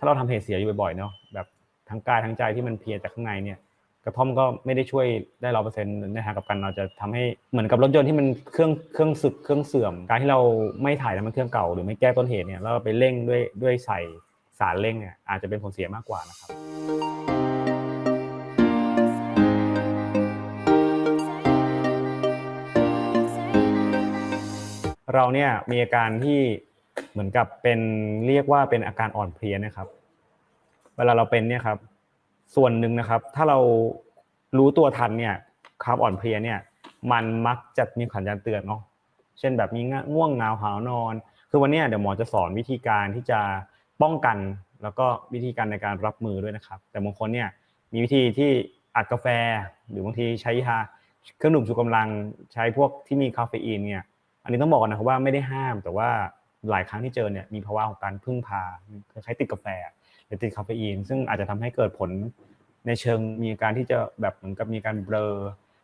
ถ้าเราทำเหตุเสียอยู่บ่อยๆเนาะแบบทั้งกายทั้งใจที่มันเพียจากข้างในเนี่ย กระท่อมก็ไม่ได้ช่วยได้ร้อเปอร์เซ็นต์ในทางกับการเราจะทำให้เหมือนกับรถยนต์ที่มันเครื่องเครื่องสึกเครื่องเสื่อม การที่เราไม่ถ่ายน้ำมันเครื่องเก่าหรือไม่แก้ต้นเหตุเนี่ยแล้วเราไปเร่งด้วยด้วยใส่สารเร่งเนี่ยอาจจะเป็นผลเสียมากกว่านะครับเราเนี่ยมีอาการที่ เหมือนกับเป็นเรียกว่าเป็นอาการอ่อนเพลียนะครับ เวลาเราเป็นเนี่ยครับ ส่วนหนึ่งนะครับ ถ้าเรารู้ตัวทันเนี่ยความอ่อนเพลียเนี่ย มันมักจะมีสัญญาณเตือนเนาะเช่นแบบมีง่วงเงาหาวนอน คือวันนี้เดี๋ยวหมอจะสอนวิธีการที่จะป้องกัน แล้วก็วิธีการในการรับมือด้วยนะครับ แต่บางคนเนี่ยมีวิธีที่อัดกาแฟ หรือบางทีใช้ยาเครื่องดื่มชูกำลังใช้พวกที่มีคาเฟอีนเนี่ย อันนี้ต้องบอกนะครับว่าไม่ได้ห้ามแต่ว่า หลายครั้งที่เจอเนี่ยมีภาวะของการพึ่งพาคล้ายๆติดกาแฟหรือติดคาเฟอีน ซึ่งอาจจะทำให้เกิดผลในเชิงมีการที่จะแบบเหมือนกับมีการเบลอ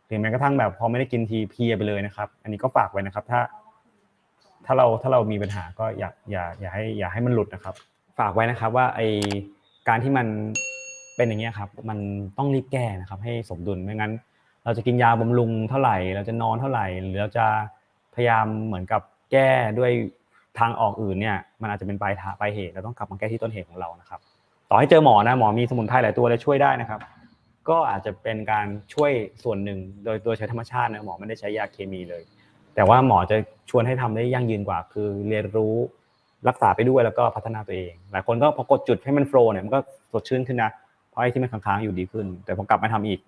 หรือแม้กระทั่งแบบพอไม่ได้กินทีเพียไปเลยนะครับ อันนี้ก็ฝากไว้นะครับ ถ้า ถ้าเราถ้าเรามีปัญหาก็อย่าอย่าอย่าให้อย่าให้มันหลุดนะครับ ฝากไว้นะครับว่าไอการที่มันเป็นอย่างเงี้ยครับ มันต้องรีบแก้นะครับ ให้สมดุลไม่งั้น เราจะกินยาบำรุงเท่าไหร่ เราจะนอนเท่าไหร่ หรือเราจะพยายามเหมือนกับแก้ด้วย ทางออกอื่นเนี่ยมันอาจจะเป็นปลายทางปลายเหตุเราต้องกลับมาแก้ที่ต้นเหตุของเรานะครับ ต่อให้เจอหมอนะหมอมีสมุนไพรหลายตัวเลยช่วยได้นะครับ ก็อาจจะเป็นการช่วยส่วนหนึ่งโดยโดยใช้ธรรมชาตินะหมอไม่ได้ใช้ยาเคมีเลย แต่ว่าหมอจะชวนให้ทำได้ยั่งยืนกว่า คือเรียนรู้รักษาไปด้วยแล้วก็พัฒนาตัวเอง หลายคนก็พอกดจุดให้มันโฟล์เนี่ยมันก็สดชื่นขึ้นนะเพราะไอ้ที่มันค้างๆอยู่ดีขึ้น แต่พอกลับมาทำอีก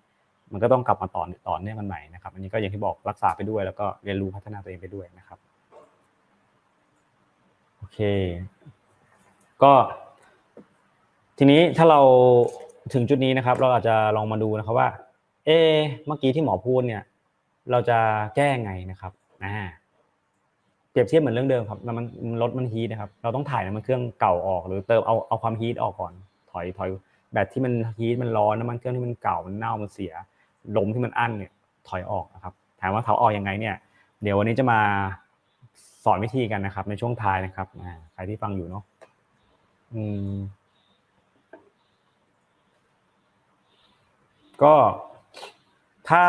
มันก็ต้องกลับมาต่อต่อเนื่องกันใหม่นะครับ อันนี้ก็อย่างที่บอกรักษาไปด้วยแล้วก็เรียนรู้พัฒนาตัวเองไปด้วยนะครับ เค ก็ทีนี้ถ้าเราถึงจุดนี้นะครับ เราอาจจะลองมาดูนะครับว่า เอ เมื่อกี้ที่หมอพูดเนี่ย เราจะแก้ไงนะครับอ่าเปรียบเทียบเหมือนเรื่องเดิมครับน้ำมันรถมันฮีทนะครับ เราต้องถ่ายน้ำมันเครื่องเก่าออก หรือเติมเอาเอาความฮีทออกก่อน ถอยถอยแบตที่มันฮีทมันร้อนน้ำมันเครื่องที่มันเก่ามันเน่ามันเสียลมที่มันอั้นเนี่ยถอยออกนะครับถามว่าถอยออกยังไงเนี่ย เดี๋ยววันนี้จะมา สอนวิธีกันนะครับ ในช่วงท้ายนะครับใครที่ฟังอยู่เนาะอืมก็ถ้า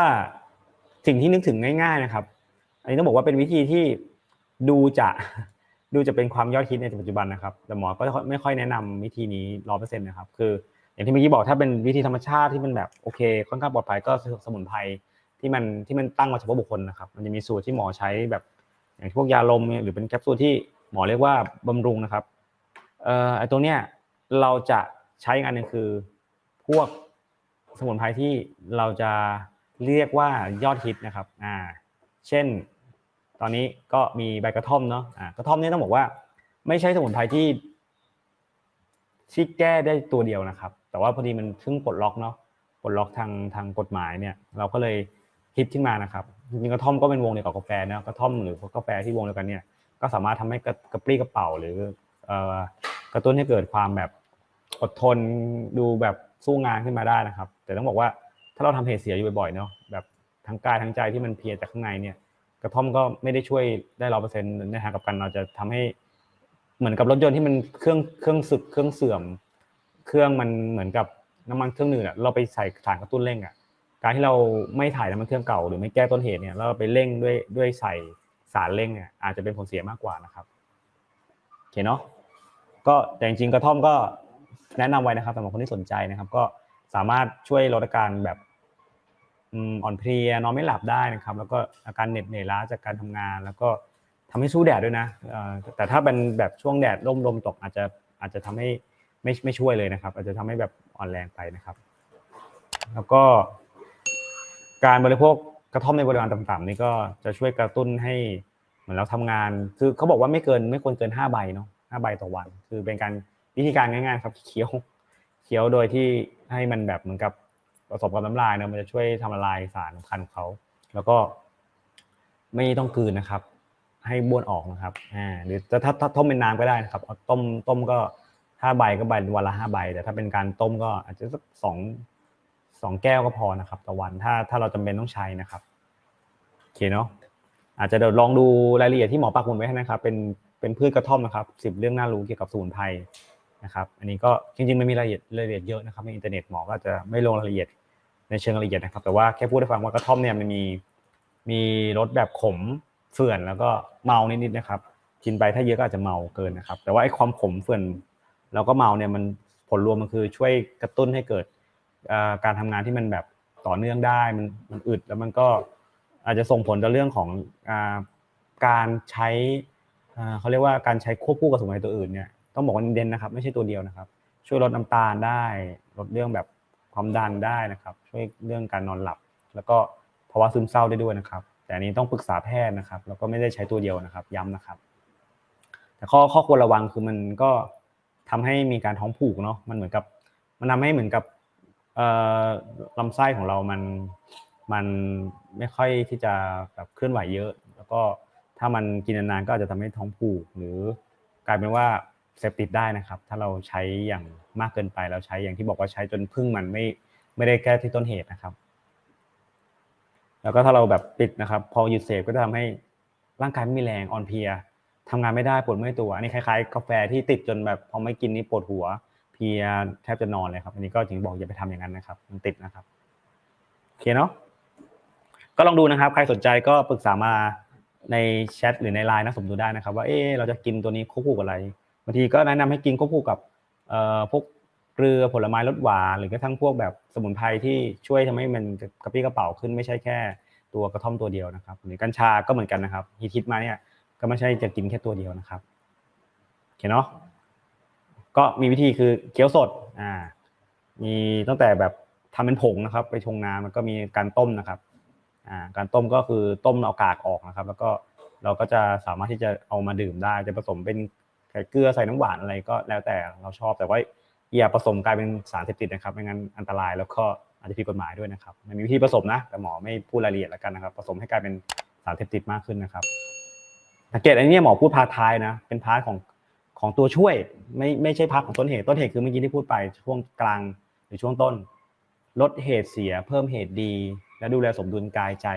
สิ่งที่นึกถึงง่าย ๆนะครับ อันนี้ต้องบอกว่าเป็นวิธีที่ดูจะดูจะเป็นความยอดฮิตในปัจจุบันนะครับ แต่หมอก็ไม่ค่อยแนะนำวิธีนี้ร้อเปอร์เซ็นต์นะครับ คือ อย่างที่เมื่อกี้บอกถ้าเป็นวิธีธรรมชาติที่มันแบบโอเค ค่อนข้างปลอดภัยก็สมุนไพรที่มันที่มันตั้งมาเฉพาะบุคคลนะครับ มันจะมีสูตรที่หมอใช้แบบ อย่างพวกยาลมหรือเป็นแคปซูลที่หมอเรียกว่าบำรุงนะครับเอ่อไอตัวเนี้ยเราจะใช้งานหนึ่งคือ พวกสมุนไพรที่เราจะเรียกว่ายอดฮิตนะครับอ่าเช่น ตอนนี้ก็มีใบกระท่อมเนาะอ่ากระท่อมนี่ต้องบอกว่า ไม่ใช่สมุนไพรที่ที่แก้ได้ตัวเดียวนะครับ แต่ว่าพอดีมันเพิ่งปลดล็อกเนาะปลดล็อกทางทางกฎหมายเนี่ย เราก็เลยฮิตขึ้นมานะครับ จริงๆกระท่อมก็เป็นวงเดียวกับกาแฟนะกระท่อมหรือกาแฟที่วงเดียวกันเนี่ยก็สามารถทำให้กระปรี้กระเป๋าหรือกระตุ้นให้เกิดความแบบอดทนดูแบบสู้งานขึ้นมาได้นะครับ แต่ต้องบอกว่าถ้าเราทำเหตุเสียอยู่บ่อยๆเนาะแบบทั้งกายทั้งใจที่มันเพียจากข้างในเนี่ย กระท่อมก็ไม่ได้ช่วยได้ร้อเปอร์เซ็นต์ในทางกับการเราจะทำให้เหมือนกับรถยนต์ที่มันเครื่องเครื่องสึกเครื่องเสื่อม เครื่องมันเหมือนกับน้ำมันเครื่องหนึ่งอะเราไปใส่สารกระตุ้นเร่งอะ การที่เราไม่ถ่ายน้ำมันเครื่องเก่าหรือไม่แก้ต้นเหตุเนี่ยแล้วเราไปเร่งด้วยด้วยใส่สารเร่งเนี่ยอาจจะเป็นผลเสียมากกว่านะครับโอเคเนาะก็แต่จริงๆกระท่อมก็แนะนำไว้นะครับสำหรับคนที่สนใจนะครับ ก็สามารถช่วยลดอาการแบบอ่อนเพลียนอนไม่หลับได้นะครับ แล้วก็อาการเหน็ดเหนื่อยล้าจากการทำงาน แล้วก็ทำให้สู้แดดด้วยนะแต่ถ้าเป็นแบบช่วงแดดร่มลมตกอาจจะอาจจะทำให้ไม่ไม่ช่วยเลยนะครับ อาจจะทำให้แบบอ่อนแรงไปนะครับ แล้วก็ การบริโภคกระท่อมในปริมาณต่ำๆนี่ก็จะช่วยกระตุ้นให้เหมือนเราทำงาน คือเขาบอกว่าไม่เกินไม่ควรเกินห้าใบเนาะห้าใบต่อวัน คือเป็นการวิธีการง่ายๆครับเคี้ยวเคี้ยวโดยที่ให้มันแบบเหมือนกับผสมกับน้ำลายเนาะมันจะช่วยทำละลายสารสำคัญของเขาแล้วก็ไม่ต้องกืนนะครับ ให้บ้วนออกนะครับอ่าหรือถ้าถ้าต้มเป็นน้ำก็ได้นะครับเอาต้มต้มก็ห้าใบก็ใบวันละห้าใบแต่ถ้าเป็นการต้มก็อาจจะสักสอง สองแก้วก็พอนะครับต่อวันถ้าถ้าเราจำเป็นต้องใช้นะครับโอเคเนาะอาจจะเดี๋ยวลองดูรายละเอียดที่หมอปักหมุดไว้ให้นะครับ เป็นเป็นพืชกระท่อมนะครับสิบเรื่องน่ารู้เกี่ยวกับสมุนไพรนะครับ อันนี้ก็จริงๆมันมีรายละเอียดรายละเอียดเยอะนะครับในอินเทอร์เน็ตหมอก็จะไม่ลงรายละเอียดในเชิงละเอียดนะครับ แต่ว่าแค่พูดให้ฟังว่ากระท่อมเนี่ยมันมีมีรสแบบขมเฟื่อนแล้วก็เมานิดๆนะครับกินไปถ้าเยอะก็อาจจะเมาเกินนะครับ แต่ว่าไอ้ความขมเฟื่อนแล้วก็เมาเนี่ยมันผลรวมมันคือช่วยกระตุ้นให้เกิด การทำงานที่มันแบบต่อเนื่องได้มันมันอึดแล้วมันก็อาจจะส่งผลต่อเรื่องของอการใช้เขาเรียกว่าการใช้ควบคู่กับสมุนไพรตัวอื่นเนี่ยต้องบอกว่าเด่นนะครับ ไม่ใช่ตัวเดียวนะครับ ช่วยลดน้ำตาลได้ลดเรื่องแบบความดันได้นะครับ ช่วยเรื่องการนอนหลับ แล้วก็ภาวะซึมเศร้าได้ด้วยนะครับ แต่อันนี้ต้องปรึกษาแพทย์นะครับ แล้วก็ไม่ได้ใช้ตัวเดียวนะครับ ย้ำนะครับ แต่ข้อข้อควรระวังคือมันก็ทำให้มีการท้องผูกเนาะมันเหมือนกับมันทำให้เหมือนกับ ลำไส้ของเรามันมันไม่ค่อยที่จะแบบเคลื่อนไหวเยอะ แล้วก็ถ้ามันกินนานๆก็อาจจะทำให้ท้องผูก หรือกลายเป็นว่าเสพติดได้นะครับ ถ้าเราใช้อย่างมากเกินไปแล้วใช้อย่างที่บอกว่าใช้จนพึ่งมันไม่ไม่ได้แก้ที่ต้นเหตุนะครับ แล้วก็ถ้าเราแบบติดนะครับ พอหยุดเสพก็จะทำให้ร่างกายไม่มีแรงอ่อนเพลียทำงานไม่ได้ปวดเมื่อยตัวอันนี้คล้ายๆ กาแฟที่ติดจนแบบพอไม่กินนี่ปวดหัว พลียแทบจะนอนเลยครับ อันนี้ก็ถึงบอกอย่าไปทำอย่างนั้นนะครับ มันติดนะครับโอเคเนาะก็ลองดูนะครับ ใครสนใจก็ปรึกษามาในแชทหรือในไลน์นะสมดูได้นะครับ ว่าเออเราจะกินตัวนี้ควบคู่กับอะไรบางทีก็แนะนำให้กินควบคู่กับเอ่อพวกเกลือผลไม้รสหวานหรือกระทั่งพวกแบบสมุนไพรที่ช่วยทำให้มันกระปี้กระเป๋าขึ้นไม่ใช่แค่ตัวกระท่อมตัวเดียวนะครับหรือกัญชาก็เหมือนกันนะครับฮิตๆมาเนี่ยก็ไม่ใช่จะกินแค่ตัวเดียวนะครับโอเคเนาะ ก็มีวิธีคือเคี้ยวสดอ่ามีตั้งแต่แบบทำเป็นผงนะครับ ไปชงน้ำมันก็มีการต้มนะครับอ่าการต้มก็คือต้มเอากากออกนะครับ แล้วก็เราก็จะสามารถที่จะเอามาดื่มได้ จะผสมเป็นไข่เกลือใส่น้ำหวานอะไรก็แล้วแต่เราชอบแต่ว่าอย่าผสมกลายเป็นสารเสพติดนะครับไม่งั้นอันตรายแล้วก็อาจจะผิดกฎหมายด้วยนะครับมันมีวิธีผสมนะ แต่หมอไม่พูดรายละเอียดแล้วกันนะครับ ผสมให้กลายเป็นสารเสพติดมากขึ้นนะครับสังเกตอันนี้หมอพูดพาร์ทท้ายนะ เป็นพาร์ทของ ของตัวช่วยไม่ไม่ใช่พาร์ทของต้นเหตุต้นเหตุคือเมื่อกี้ที่พูดไปช่วงกลางหรือช่วงต้น ลดเหตุเสียเพิ่มเหตุดี และดูแลสมดุลกายใจ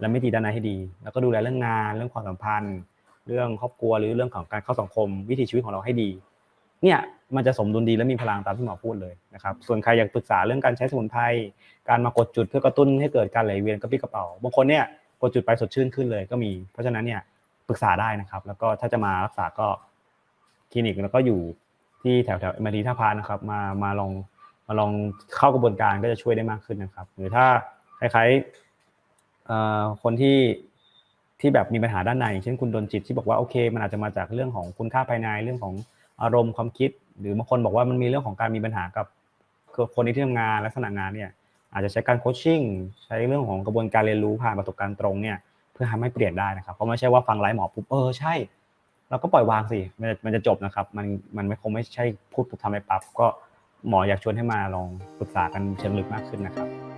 และไมิติด้านในให้ดี แล้วก็ดูแลเรื่องงานเรื่องความสัมพันธ์ เรื่องครอบครัวหรือเรื่องของการเข้าสังคม วิถีชีวิตของเราให้ดี เนี่ยมันจะสมดุลดีและมีพลังตามที่หมอพูดเลยนะครับส่วนใครอยากปรึกษาเรื่องการใช้สมุนไพรการมากดจุดเพื่อกระตุ้นให้เกิดการไหลเวียนกระปี้กระเป๋าบางคนเนี่ยกดจุดไปสดชื่นขึ้นเลยก็มี เพราะฉะนั้นเนี่ยปรึกษาได้นะครับ แล้วก็ถ้าจะมารักษาก็ คลินิกแล้วก็อยู่ที่แถวแถวเอ็มทีท่าพานะครับมามาลองมาลองเข้ากระบวนการก็จะช่วยได้มากขึ้นนะครับ หรือถ้าคล้ายๆคนที่ที่แบบมีปัญหาด้านในอย่างเช่นคุณโดนจิตที่บอกว่าโอเค มันอาจจะมาจากเรื่องของคุณค่าภายในเรื่องของอารมณ์ความคิด หรือบางคนบอกว่ามันมีเรื่องของการมีปัญหากับคนในที่ทำงานลักษณะงานเนี่ยอาจจะใช้การโคชชิ่งใช้เรื่องของกระบวนการเรียนรู้ผ่านประสบการณ์ตรงเนี่ยเพื่อทำให้เปลี่ยนได้นะครับเพราะไม่ใช่ว่าฟังไลฟ์หมอปุ๊บเออใช่ เราก็ปล่อยวางสิมันจะมันจะจบนะครับ มันมันไม่คงไม่ใช่พูดปุ๊บทำไปปั๊บก็หมออยากชวนให้มาลองปรึกษากันเชิงลึกมากขึ้นนะครับ